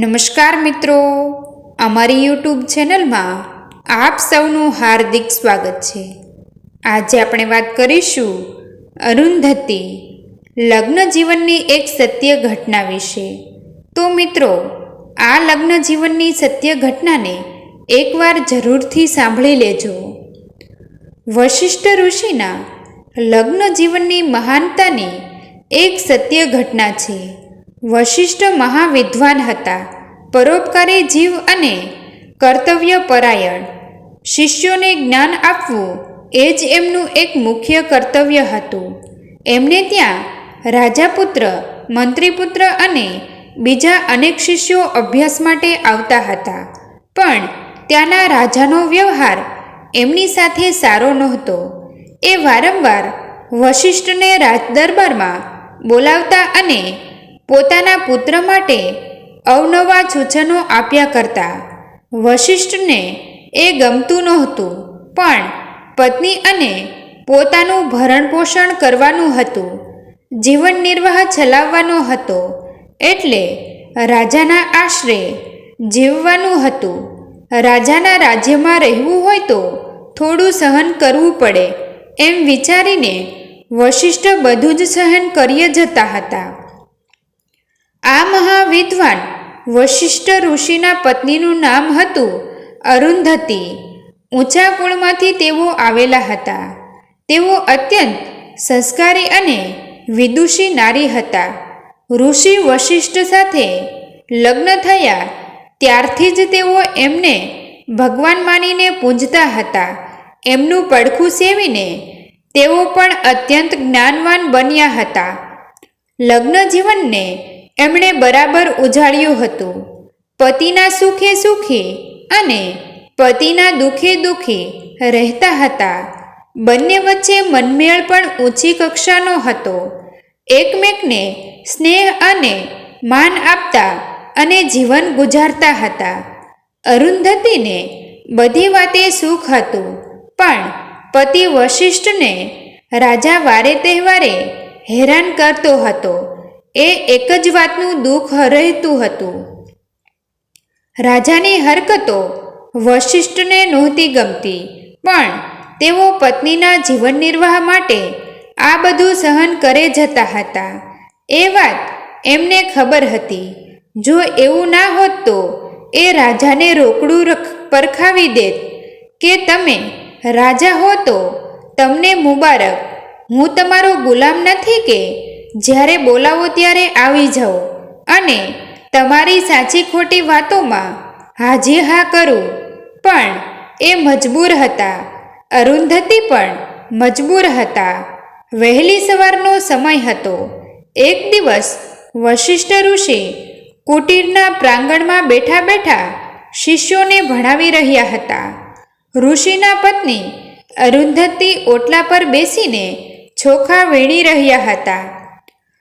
નમસ્કાર મિત્રો. અમારી યુટ્યુબ ચેનલમાં આપ સૌનું હાર્દિક સ્વાગત છે. આજે આપણે વાત કરીશું અરુંધતી, લગ્ન જીવનની એક સત્ય ઘટના વિશે. તો મિત્રો, આ લગ્ન જીવનની સત્ય ઘટનાને એકવાર જરૂરથી સાંભળી લેજો. વશિષ્ઠ ઋષિના લગ્ન જીવનની મહાનતાની એક સત્ય ઘટના છે. વશિષ્ઠ મહાવિદ્વાન હતા. પરોપકારી જીવ અને કર્તવ્ય પરાયણ. શિષ્યોને જ્ઞાન આપવું એ જ એમનું એક મુખ્ય કર્તવ્ય હતું. એમને ત્યાં રાજાપુત્ર, મંત્રીપુત્ર અને બીજા અનેક શિષ્યો અભ્યાસ માટે આવતા હતા. પણ ત્યાંના રાજાનો વ્યવહાર એમની સાથે સારો નહોતો. એ વારંવાર વશિષ્ઠને રાજદરબારમાં બોલાવતા અને પોતાના પુત્ર માટે અવનવા સૂચનો આપ્યા કરતા. વશિષ્ઠને એ ગમતું નહોતું, પણ પત્ની અને પોતાનું ભરણપોષણ કરવાનું હતું. જીવન નિર્વાહ ચલાવવાનો હતો, એટલે રાજાના આશરે જીવવાનું હતું. રાજાના રાજ્યમાં રહેવું હોય તો થોડું સહન કરવું પડે, એમ વિચારીને વશિષ્ઠ બધું જ સહન કરીએ જતા હતા. આ મહાવિદ્વાન વશિષ્ઠ ઋષિના પત્નીનું નામ હતું અરુંધતી. ઊંચા કુળમાંથી તેઓ આવેલા હતા. તેઓ અત્યંત સંસ્કારી અને વિદુષી નારી હતા. ઋષિ વશિષ્ઠ સાથે લગ્ન થયા ત્યારથી જ તેઓ એમને ભગવાન માનીને પૂજતા હતા. એમનું પડખું સેવીને તેઓ પણ અત્યંત જ્ઞાનવાન બન્યા હતા. લગ્ન જીવનને એમણે બરાબર ઉજાડ્યું હતું. પતિના સુખે સુખી અને પતિના દુખે દુખી રહેતા હતા. બંને વચ્ચે મનમેળ પણ ઊંચી કક્ષાનો હતો. એકમેકને સ્નેહ અને માન આપતા અને જીવન ગુજારતા હતા. અરુંધતીને બધી વાતે સુખ હતું, પણ પતિ વશિષ્ઠને રાજા વારે તહેવારે હેરાન કરતો હતો. એ એક જ વાતનું દુઃખ રહેતું હતું. રાજાની હરકતો વશિષ્ઠને નહોતી ગમતી, પણ તેઓ પત્નીના જીવન નિર્વાહ માટે આ બધું સહન કરે જતા હતા. એ વાત એમને ખબર હતી. જો એવું ના હોત તો એ રાજાને રોકડું પરખાવી દેત કે તમે રાજા હો તો તમને મુબારક. હું તમારો ગુલામ નથી કે જ્યારે બોલાવો ત્યારે આવી જાઓ. અને તમારી સાચી ખોટી વાતોમાં હાજી હા કરું. પણ એ મજબૂર હતા. અરુંધતી પણ મજબૂર હતા. વહેલી સવારનો સમય હતો. એક દિવસ વશિષ્ઠ ઋષિ કુટીરના પ્રાંગણમાં બેઠા બેઠા શિષ્યોને ભણાવી રહ્યા હતા. ઋષિના પત્ની અરુંધતી ઓટલા પર બેસીને ચોખા વીણી રહ્યા હતા.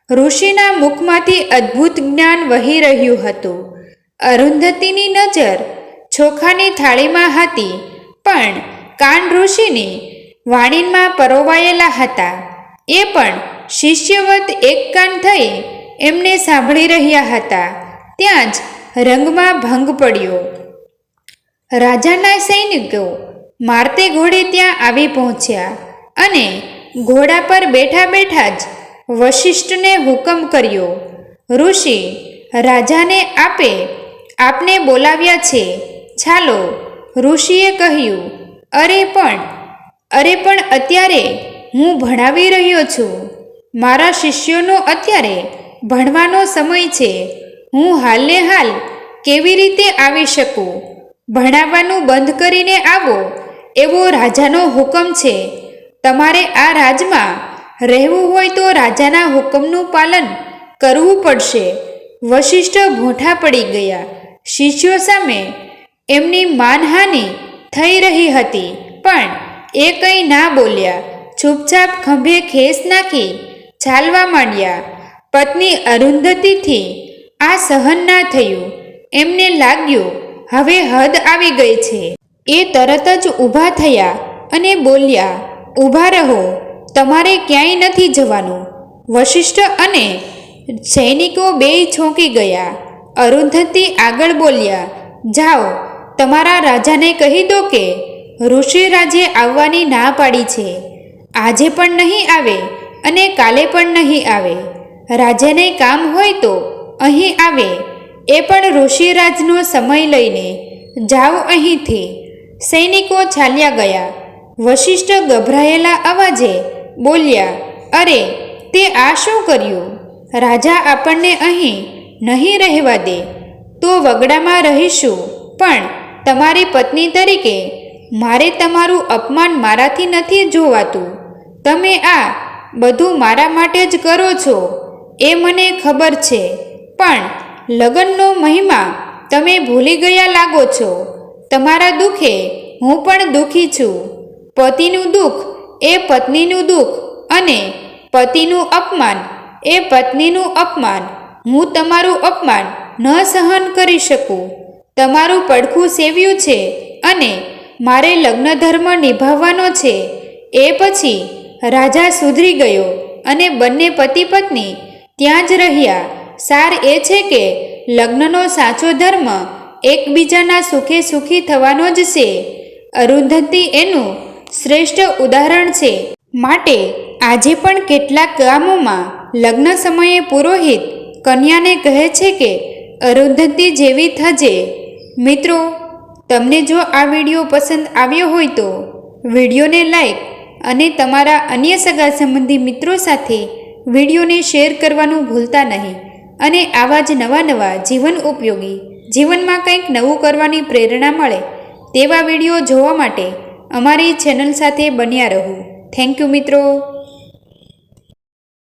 ઋષિના મુખમાંથી અદ્ભુત જ્ઞાન વહી રહ્યું હતું. અરુંધતીની નજર ચોખાની થાળીમાં હતી, પણ કાન ઋષિની વાણીમાં પરોવાયેલા હતા. એ પણ શિષ્યવત એક કાન થઈ એમને સાંભળી રહ્યા હતા. ત્યાં જ રંગમાં ભંગ પડ્યો. રાજાના સૈનિકો મારતે ઘોડે ત્યાં આવી પહોંચ્યા અને ઘોડા પર બેઠા બેઠા જ વશિષ્ઠને હુકમ કર્યો. ઋષિ, રાજાને આપે, આપને બોલાવ્યા છે. ચાલો. ઋષિએ કહ્યું, અરે પણ અરે પણ અત્યારે હું ભણાવી રહ્યો છું. મારા શિષ્યોનો અત્યારે ભણવાનો સમય છે. હું હાલને હાલ કેવી રીતે આવી શકું? ભણાવવાનું બંધ કરીને આવો, એવો રાજાનો હુકમ છે. તમારે આ રાજમાં રહેવું હોય તો રાજાના હુકમનું પાલન કરવું પડશે. વશિષ્ઠ ભોંઠા પડી ગયા. શિષ્યો સામે એમની માનહાનિ થઈ રહી હતી, પણ એ કંઈ ના બોલ્યા. ચૂપચાપ ખંભે ખેસ નાખી ચાલવા માંડ્યા. પત્ની અરુંધતીથી આ સહન ના થયું. એમને લાગ્યું, હવે હદ આવી ગઈ છે. એ તરત જ ઊભા થયા અને બોલ્યા, ઊભા રહો. તમારે ક્યાંય નથી જવાનું. વશિષ્ઠ અને સૈનિકો બેય છોંકી ગયા. અરુંધતી આગળ બોલ્યા, જાઓ, તમારા રાજાને કહી દો કે ઋષિરાજે આવવાની ના પાડી છે. આજે પણ નહીં આવે અને કાલે પણ નહીં આવે. રાજાને કામ હોય તો અહીં આવે. એ પણ ઋષિરાજનો સમય લઈને. જાઓ અહીંથી. સૈનિકો ચાલ્યા ગયા. વશિષ્ઠ ગભરાયેલા અવાજે બોલ્યા, અરે, તે આ શું કર્યું? રાજા આપણને અહીં નહીં રહેવા દે. તો વગડામાં રહીશું. પણ તમારી પત્ની તરીકે મારે તમારું અપમાન મારાથી નથી જોવાતું. તમે આ બધું મારા માટે જ કરો છો, એ મને ખબર છે. પણ લગ્નનો મહિમા તમે ભૂલી ગયા લાગો છો. તમારા દુઃખે હું પણ દુઃખી છું. પતિનું દુઃખ એ પત્નીનું દુઃખ અને પતિનું અપમાન, એ પત્નીનું અપમાન. હું તમારું અપમાન ન સહન કરી શકું. તમારું પડખું સેવ્યું છે અને મારે લગ્ન ધર્મ નિભાવવાનો છે. એ પછી રાજા સુધરી ગયો અને બંને પતિ પત્ની ત્યાં જ રહ્યા. સાર એ છે કે લગ્નનો સાચો ધર્મ એકબીજાના સુખે સુખી થવાનો જ છે. અરુંધતી એનું શ્રેષ્ઠ ઉદાહરણ છે. માટે આજે પણ કેટલાક ગામોમાં લગ્ન સમયે પુરોહિત કન્યાને કહે છે કે, અરુંધતી જેવી થજે. મિત્રો, તમને જો આ વીડિયો પસંદ આવ્યો હોય તો વિડીયોને લાઈક અને તમારા અન્ય સગા સંબંધી મિત્રો સાથે વિડીયોને શેર કરવાનું ભૂલતા નહીં અને આવા જ નવા નવા જીવન ઉપયોગી જીવનમાં કંઈક નવું કરવાની પ્રેરણા મળે તેવા વીડિયો જોવા માટે અમારી ચેનલ સાથે બન્યા રહો. થેન્ક યુ મિત્રો.